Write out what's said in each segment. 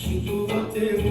शिकवते बोली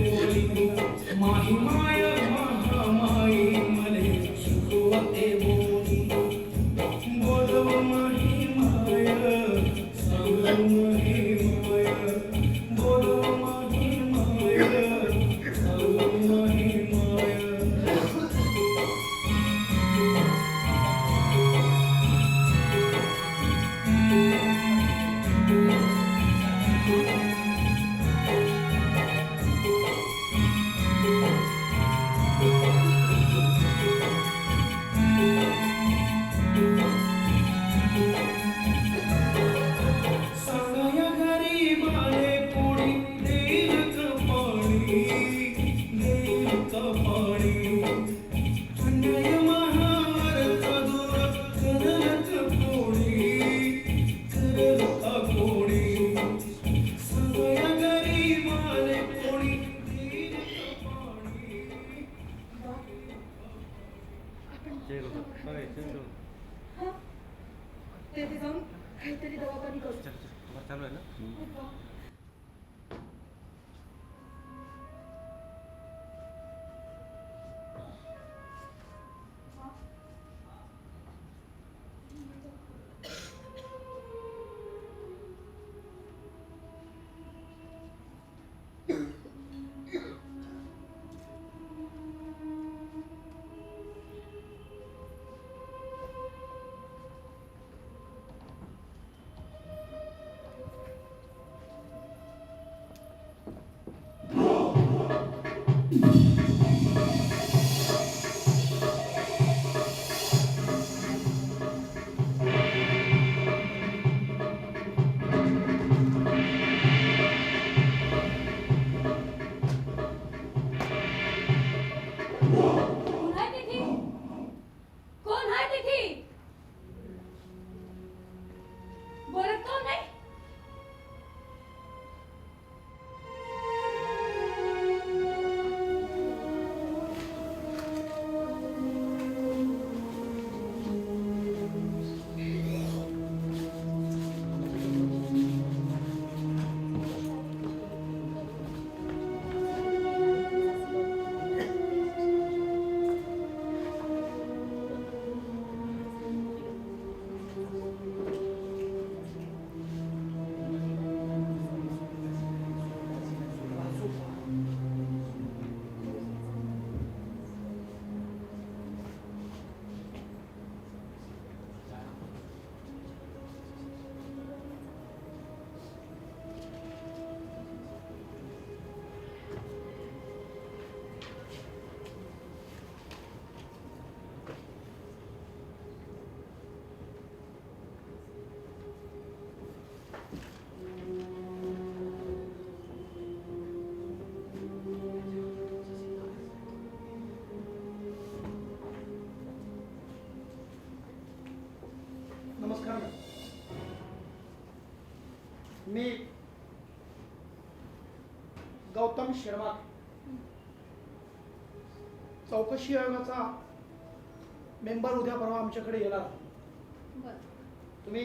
गौतम शर्मा चौकशी आयोगाचा मेंबर उद्या परवा आमच्याकडे येणार. तुम्ही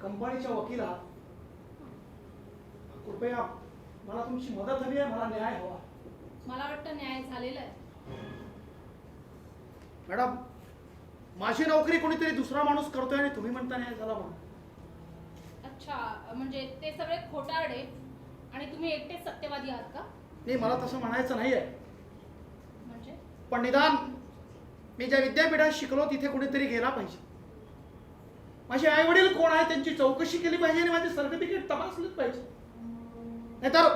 कंपनीच्या वकील आहात कृपया मला तुमची मदत हवी आहे मला न्याय हवा. मला वाटतं न्याय झालेला आहे. मॅडम माझी नोकरी कोणीतरी दुसरा माणूस करतोय आणि तुम्ही म्हणता न्याय झाला म्हणून. अच्छा म्हणजे ते सगळे खोटारडे. आणि तुम्ही एकटेच सत्यवादी आहात का? नाही मला तसं म्हणायचं नाही आहे म्हणजे? पण निदान मी ज्या विद्यापीठात शिकलो तिथे कुणीतरी गेला पाहिजे. माझे आई वडील कोण आहे त्यांची चौकशी केली पाहिजे आणि माझे सर्टिफिकेट तपासलेच पाहिजे. नाहीतर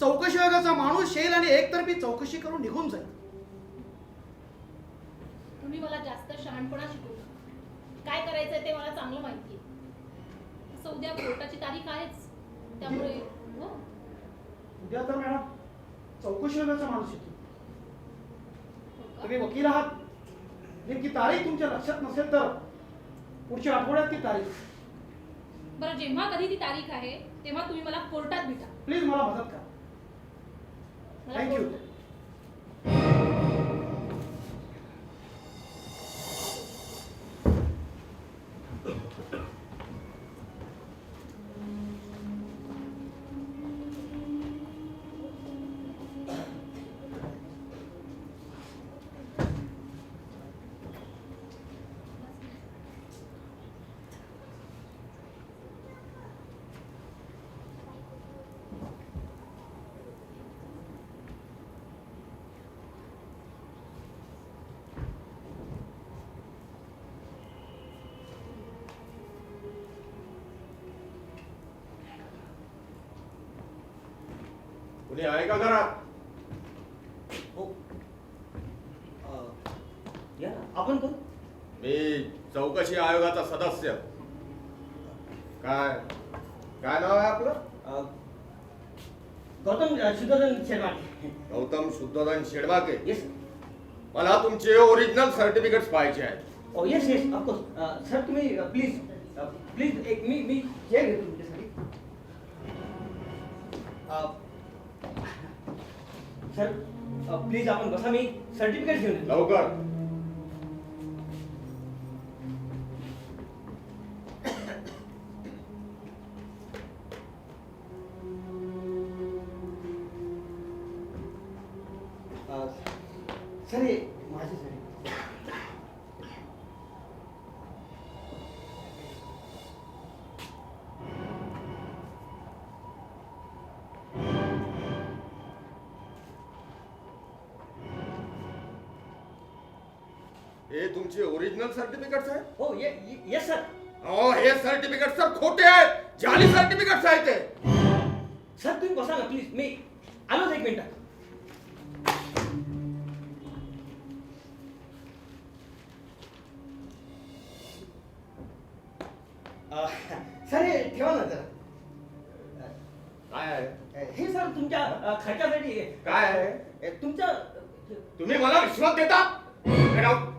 चौकशी विभागाचा माणूस येईल आणि एकतर्फी चौकशी करून निघून जाईल. तुम्ही मला जास्त शहाणपणा शिकवू नका. काय करायचंय ते मला चांगलं माहिती आहे उद्या कोर्टाची तारीख आहेच. त्यामुळे उद्या तर मॅडम चौकशी विभागाचा माणूस येतो? तुम्ही वकील आहात. नेमकी तारीख तुमच्या लक्षात नसेल तर पुढच्या आठवड्यात ती तारीख. बरं जेव्हा कधी ती तारीख आहे तेव्हा तुम्ही मला कोर्टात भेटा. प्लीज मला मदत करा. मला थँक्यू कोर्ट- कुणी आहे का घरात हो अं, या ना आपण कोण मी चौकशी आयोगाचा सदस्य काय काय नाव आहे आपलं अं, गौतम अं, शेरवाटे गौतम शुद्धोधन येस मला तुमचे ओरिजिनल सर्टिफिकेट्स पाहिजे आहेत ओ yes yes of course sir तुम्ही प्लीज प्लीज एक मी मी चेअर घेतो सर प्लीज uh, आपण बसा मी सर्टिफिकेट घेऊन येतो. लवकर. ओरिजिनल सर्टिफिकेट्स आहेत हो ये येस सर हो हे सर्टिफिकेट सर खोटे आहेत जाली सर्टिफिकेट्स आहेत ते सर तुम्ही बसा ना प्लीज मी आलोच एक मिनिट सर हे ठेवा ना जरा काय आहे हे सर तुमच्या अ, खर्चासाठी आहे. काय आहे? अ, तुमच्या तुम्ही मला रिश्वत देता Get out. Out.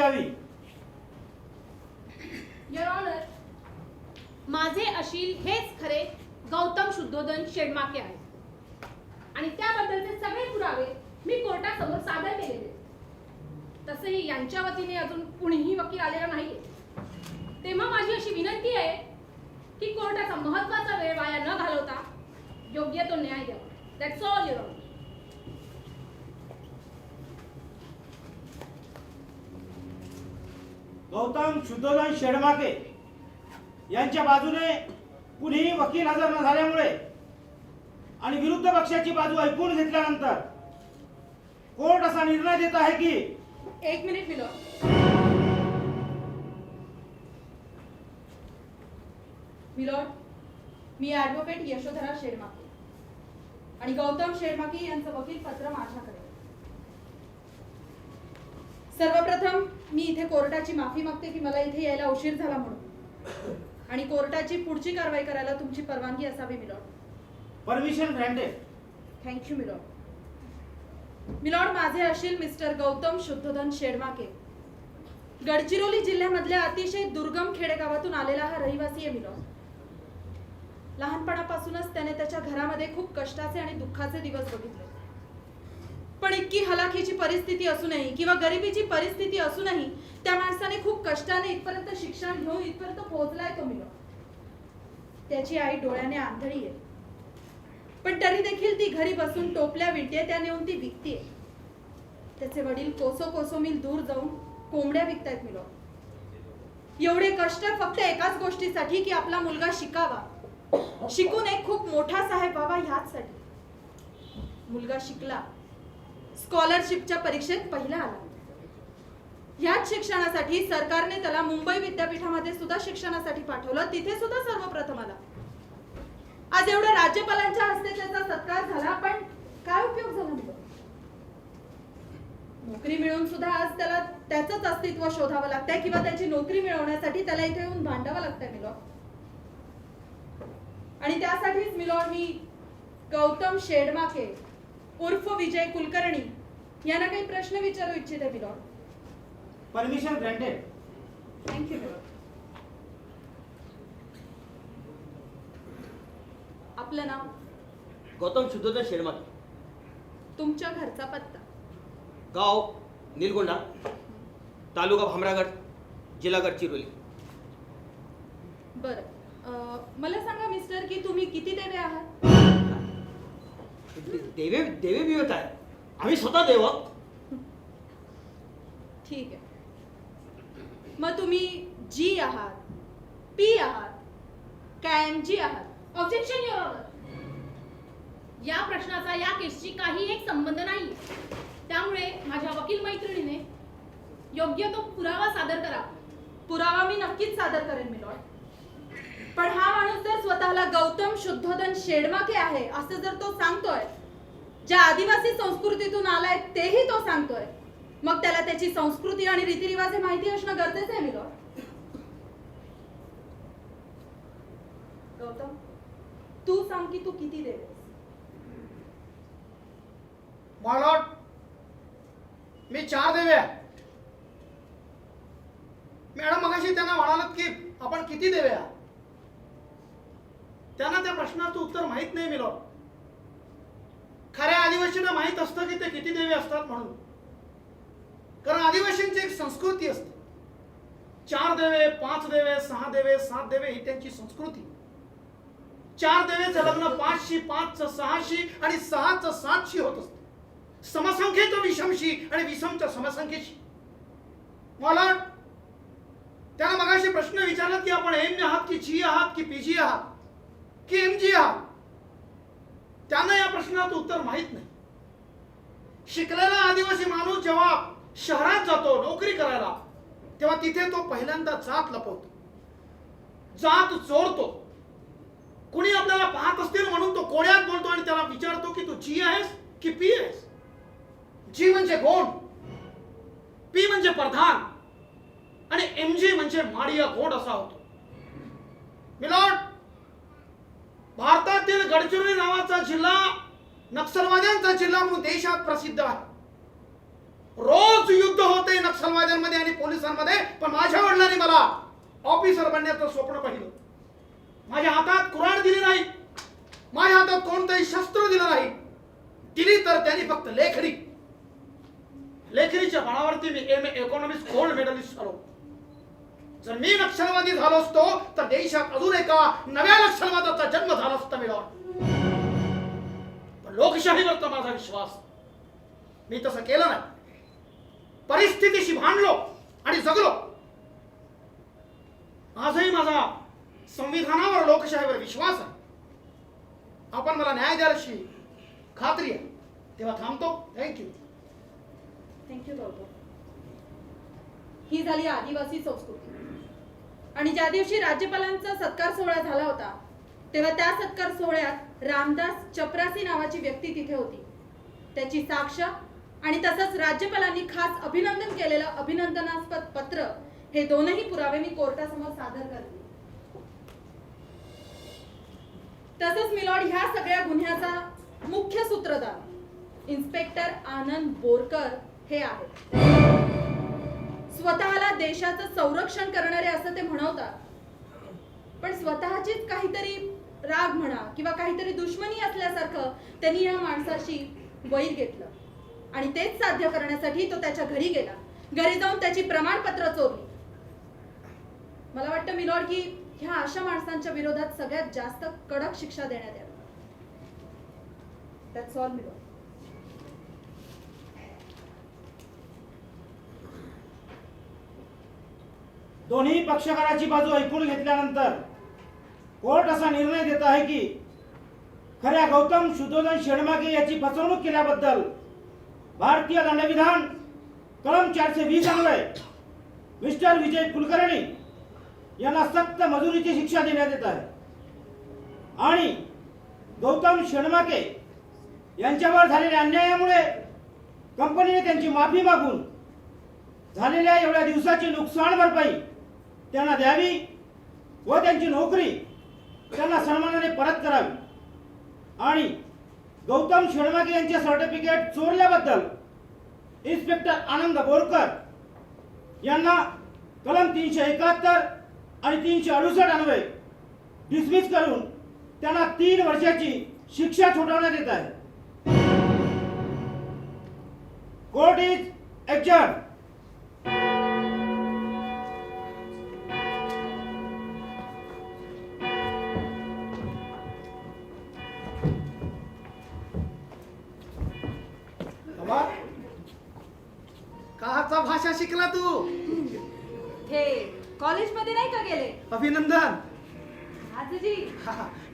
सुरू करण्यात यावी युअर ऑनर माझे अशील हेच खरे गौतम शुद्धोधन शेडमाके आहे आणि त्याबद्दलचे सगळे पुरावे मी कोर्टासमोर सादर केलेले आहेत. तसेही यांच्या वतीने अजून कुणीही वकील आलेला नाहीये तेव्हा माझी अशी विनंती आहे की कोर्टाचा महत्त्वाचा वेळ वाया न घालवता योग्य तो न्याय द्यावा that's all your honour Gautam Shuddhodhan Shedmake यांच्या बाजूने कुणीही वकील हजर न झाल्यामुळे आणि विरुद्ध पक्षाची बाजू ऐकून घेतल्यानंतर कोर्ट असा निर्णय देत आहे की एक मिनिट मिलो. मिलॉर्ड मी ॲडव्होकेट यशोधरा शेरमाके आणि गौतम शेरमाके यांचं वकील पत्र माझ्याकडे. सर्वप्रथम मी इथे कोर्टाची माफी मागते की मला इथे यायला उशीर झाला म्हणून. आणि कोर्टाची पुढची कारवाई करायला तुमची परवानगी असावी milord. Permission granted thank you milord. Milord माझे अशील मिस्टर गौतम शुद्धोधन शेडमाके. गडचिरोली जिल्ह्यामधल्या अतिशय दुर्गम खेडेगावातून आलेला हा रहिवासी आहे मिलॉर्ड. लहानपणापासूनच त्याने त्याच्या घरामध्ये खूप कष्टाचे आणि दुःखाचे दिवस बघितले. पण इतकी हलाखीची परिस्थिती असूनही किंवा गरिबीची परिस्थिती असूनही त्या माणसाने खूप कष्टाने इथपर्यंत शिक्षण घेऊन इथपर्यंत पोहोचलाय तो मिलॉर्ड त्याची आई डोळ्याने आंधळी आहे. पण तरी देखील ती घरी बसून टोपल्या विणते त्या नेऊन ती विकते त्याचे वडील कोसो कोसो मिल दूर जाऊन कोंबड्या विकतायत मिलो. एवढे कष्ट फक्त एकाच गोष्टीसाठी की आपला मुलगा शिकावा. शिकून एक खूप मोठा साहेब व्हावा ह्याचसाठी. मुलगा शिकला स्कॉलरशिपच्या परीक्षेत पहिला आला. ह्याच शिक्षणासाठी सरकारने त्याला मुंबई विद्यापीठामध्ये सुद्धा शिक्षणासाठी पाठवलं. तिथे सुद्धा सर्वप्रथम आला. आज एवढं राज्यपालांच्या हस्ते त्याचा सत्कार झाला पण काय उपयोग झाला नोकरी मिळून सुद्धा आज त्याला त्याचंच अस्तित्व शोधावं लागतंय किंवा त्याची नोकरी मिळवण्यासाठी त्याला इथे येऊन भांडावं लागतंय मिलॉर्ड आणि त्यासाठीच मिलॉर्ड मी गौतम शेडमाके उर्फ विजय कुलकर्णी यांना काही प्रश्न विचारू इच्छिते मिलॉर्ड परमिशन ग्रँटेड थँक्यू आपलं नाव? गौतम शुद्धोधन शेडमाके तुमच्या घरचा पत्ता? गाव निलगोंडा तालुका भामरागड जिल्हा गडचिरोली. बरं. अं, मला सांगा मिस्टर की तुम्ही किती देवे आहात? देवे देवे विवेक आहे आम्ही स्वतः देव ठीक आहे मग तुम्ही जी आहात पी आहात कायम जी आहात. ऑब्जेक्शन युअर ऑनर या प्रश्नाचा या केसशी काही एक संबंध नाही. त्यामुळे माझ्या वकील मैत्रिणीने योग्य तो पुरावा सादर करा. पुरावा मी नक्कीच सादर करेन मिलॉर्ड पण हा माणूस जर स्वतःला गौतम शुद्धोधन शेडमाके आहे असं जर तो सांगतोय ज्या आदिवासी संस्कृतीतून आलाय तेही तो सांगतोय मग त्याला त्याची संस्कृती आणि रीतिरिवाज हे माहिती असणं गरजेचं आहे मिलो. गौतम तू सांग की तू किती देवेस मॉलॉट मी चार देवे मॅडम मगाशी त्यांना म्हणालात की आपण किती देव्या त्यांना त्या प्रश्नाचं उत्तर माहीत नाही मिलो. खऱ्या आदिवासींना माहीत असतं की ते किती देवी असतात म्हणून. कारण आदिवासींची एक संस्कृती असते. चार देवे पाच देवे सहा देवे सात देवे ही त्यांची संस्कृती. चार देवेचं लग्न पाचशी पाचचं सहाशी आणि सहाचं सातशी होत असते. समसंख्येचं विषमशी आणि विषमच्या समसंख्येशी. मला त्याला मगाशी प्रश्न विचारला की आपण एम आहात की जी आहात की पीजी आहात? की एम जी आर त्यांना या प्रश्नाचं उत्तर माहीत नाही. शिकलेला आदिवासी माणूस जेव्हा शहरात जातो नोकरी करायला तेव्हा तिथे तो पहिल्यांदा जात लपवतो. जात चोरतो कुणी आपल्याला पाहत असतील म्हणून तो कोळ्यात बोलतो आणि त्याला विचारतो की तू जी आहेस की पी आहेस? जी म्हणजे गोंड पी म्हणजे प्रधान. आणि एम जी म्हणजे माडिया गोड असा होतो. मिलॉर्ड भारतातील गडचिरोली नावाचा जिल्हा नक्षलवाद्यांचा जिल्हा म्हणून देशात प्रसिद्ध आहे. रोज युद्ध होते नक्षलवाद्यांमध्ये आणि पोलिसांमध्ये पण माझ्या वडिलांनी मला ऑफिसर बनण्याचं स्वप्न पाहिलं. माझ्या हातात कुराण दिली नाही. माझ्या हातात कोणतंही शस्त्र दिलं नाही. दिली तर त्यांनी फक्त लेखरी लेखरीच्या बळावरती मी एम एकोणवीस गोल्ड मेडलिस्ट झालो जर मी नक्षलवादी झालो असतो तर देशात अजून एका नव्या नक्षलवादाचा जन्म झाला असता मी पण लोकशाहीवरचा माझा विश्वास मी तसं केलं नाही. परिस्थितीशी भांडलो आणि जगलो. आजही माझा संविधानावर लोकशाहीवर विश्वास आहे. आपण मला न्याय द्यायची खात्री आहे. तेव्हा थांबतो. थँक्यू थँक्यू ही झाली आदिवासी संस्कृती. आणि ज्या दिवशी राज्यपालांचा सत्कार सोहळा झाला होता तेव्हा त्या सत्कार सोहळ्यात रामदास चपरासी नावाची व्यक्ती तिथे होती. त्याची साक्ष आणि तसंच राज्यपालांनी खास अभिनंदन केलेलं अभिनंदनास्पद पत्र हे दोनही पुरावे मी कोर्टासमोर सादर करते. तसंच मिलॉड ह्या सगळ्या गुन्ह्याचा मुख्य सूत्रधार इन्स्पेक्टर आनंद बोरकर हे आहेत. स्वतःला देशाचं संरक्षण करणारे असं ते म्हणवतात. पण स्वतःचीच काहीतरी राग म्हणा किंवा काहीतरी दुश्मनी असल्यासारखं त्यांनी या माणसाशी वैर घेतलं. आणि तेच साध्य करण्यासाठी तो त्याच्या घरी गेला. घरी जाऊन त्याची प्रमाणपत्र चोरली. मला वाटतं मिलॉर्ड की ह्या अशा माणसांच्या विरोधात सगळ्यात जास्त कडक शिक्षा देण्यात यावी. That's all milord. दोन्ही पक्षकाराची बाजू ऐकून घेतल्यानंतर कोर्ट असा निर्णय देत आहे की खऱ्या गौतम शुद्धोधन शेडमागे याची फसवणूक केल्याबद्दल भारतीय दंडविधान कलम चारशे वीस अन्वय मिस्टर विजय कुलकर्णी यांना सक्त मजुरीची शिक्षा देण्यात येत आहे. आणि गौतम शेणमाके यांच्यावर झालेल्या अन्यायामुळे कंपनीने त्यांची माफी मागून झालेल्या एवढ्या दिवसाची नुकसान भरपाई त्यांना द्यावी व त्यांची नोकरी त्यांना सन्मानाने परत करावी. आणि गौतम शेणमागे यांचे सर्टिफिकेट चोरल्याबद्दल इन्स्पेक्टर आनंद बोरकर यांना कलम तीनशे एकाहत्तर आणि तीनशे अडुसष्ट अन्वये डिसमिस करून त्यांना तीन वर्षाची शिक्षा ठोठावण्यात येत आहे. कोर्ट इज एक्चर्ड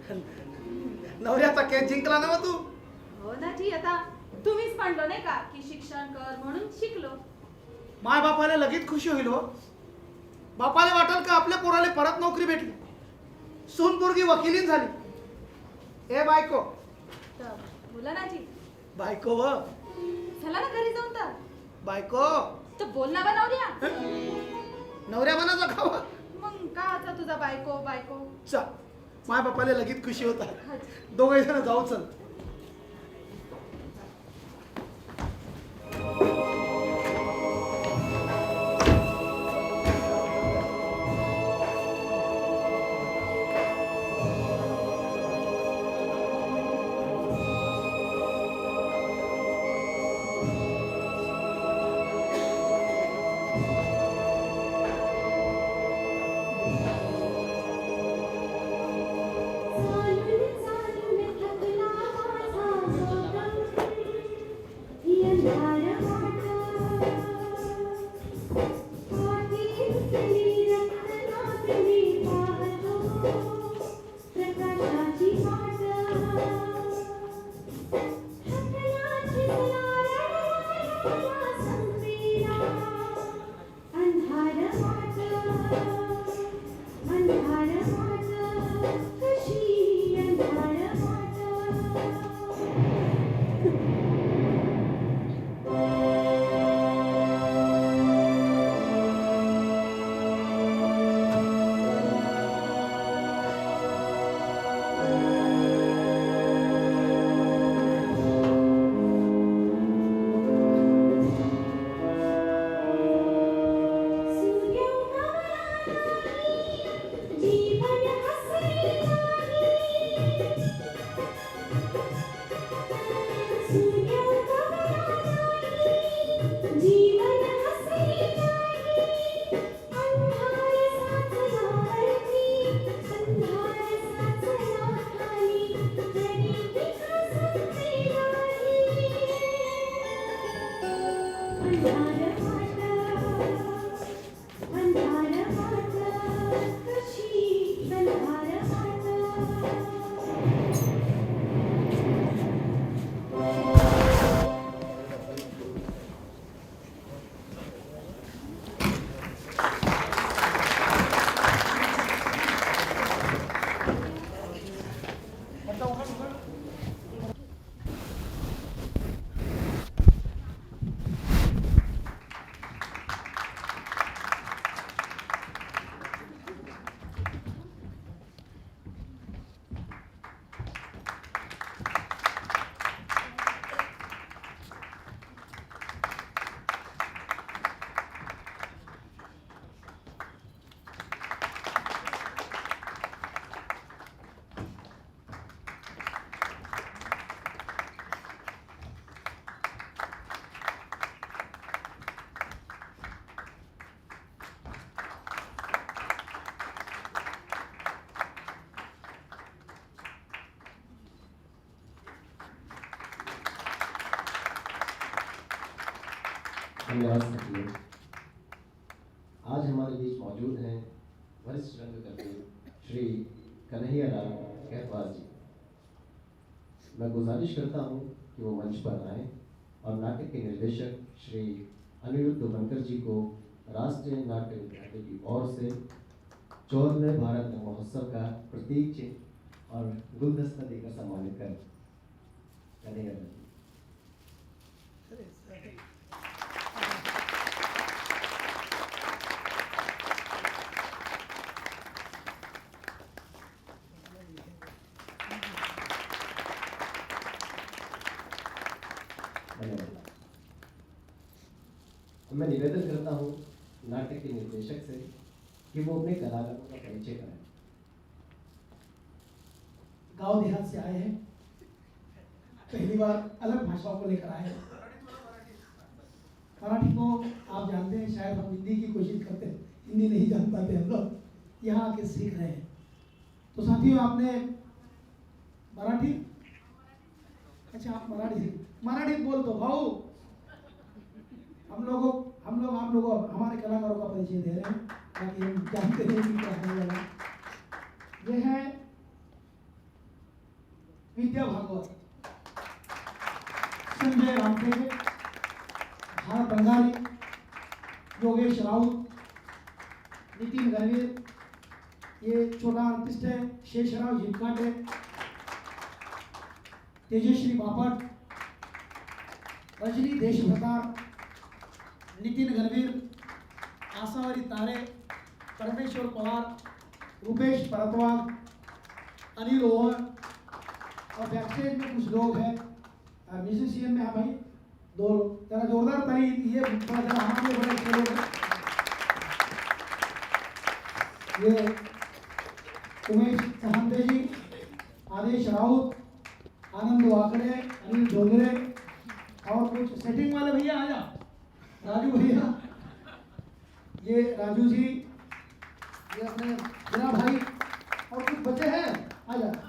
नवऱ्याचा केस जिंकला ना तू? हो ना जी आता तुम्हीच म्हणलो नाही का की शिक्षण कर म्हणून शिकलो? माय बापाला लगेच खुशी होईल हो. बापाला वाटेल का आपल्या पोराला परत नोकरी भेटली? सून पोरगी वकिलीन झाली. ए बायको. तर बोला ना जी. बायको व. चला ना घरी जाऊन तर. बायको. तर बोल ना बनवल्या नवऱ्या. मनाचा खावा. मग का आता तुझा बायको बायको? चा माय बापाला लगेच खुशी होतात. दोघे जण जाऊ चल. धन्यवाद सचिव आज हमारे बीच मौजूद हैं वरिष्ठ रंगकर्मी श्री कन्हैया लाल कहतवाल जी। मैं गुजारिश करता हूँ कि वो मंच पर आए और नाटक के निर्देशक श्री अनिरुद्ध बनकर जी को राष्ट्रीय नाट्य विद्यालय की ओर से चौदहवें भारत महोत्सव का प्रतीक चिन्ह और गुलदस्ता देकर सम्मानित करें। कन्हैया लाल जी धन्यवाद मैं निवेदन करता हूँ नाटक के निर्देशक से कि वो अपने कलाकारों का परिचय कराएँ। गाँव देहात से आए हैं। पहली बार अलग भाषाओं को लेकर आए मराठी को आप जानते हैं, शायद हम हिंदी की कोशिश करते हैं। हिंदी नहीं जान पाते हम लोग। यहाँ आके सीख रहे हैं। तो साथियों, आपने मराठी? अच्छा आप मराठी मराठी बोल दो भाऊ। हम लोगों, हम लोग, आप लोगों, हमारे कलाकारों का परिचय दे रहे हैं। ताकि हम जानते हैं कि क्या होने वाला ये है विद्या भागवत। संजय रामटेके, भारत बंगाली, योगेश राउत, नितिन गणवीर ये छोटा आर्टिस्ट है, शेषराव झिमकाटे तेजश्री बापट, रजनी देशभ्रतार नितिन गणवीर आसावरी तारे परमेश्वर पवार, रुपेश परतवाल अनिल ओवर, और बैकस्टेज में कुछ लोग हैं। म्यूजिशियन में हाँ भाई, दो लोग। जरा जोरदार ताली, ये हमारे बड़े ये उमेश सहंते जी, आदेश राउत, आनंद वाकड़े, अनिल डोगरे और कुछ सेटिंग वाले भैया आ जा राजू भैया। ये राजू जी ये अपने बिना भाई और कुछ बचे हैं? आ जाए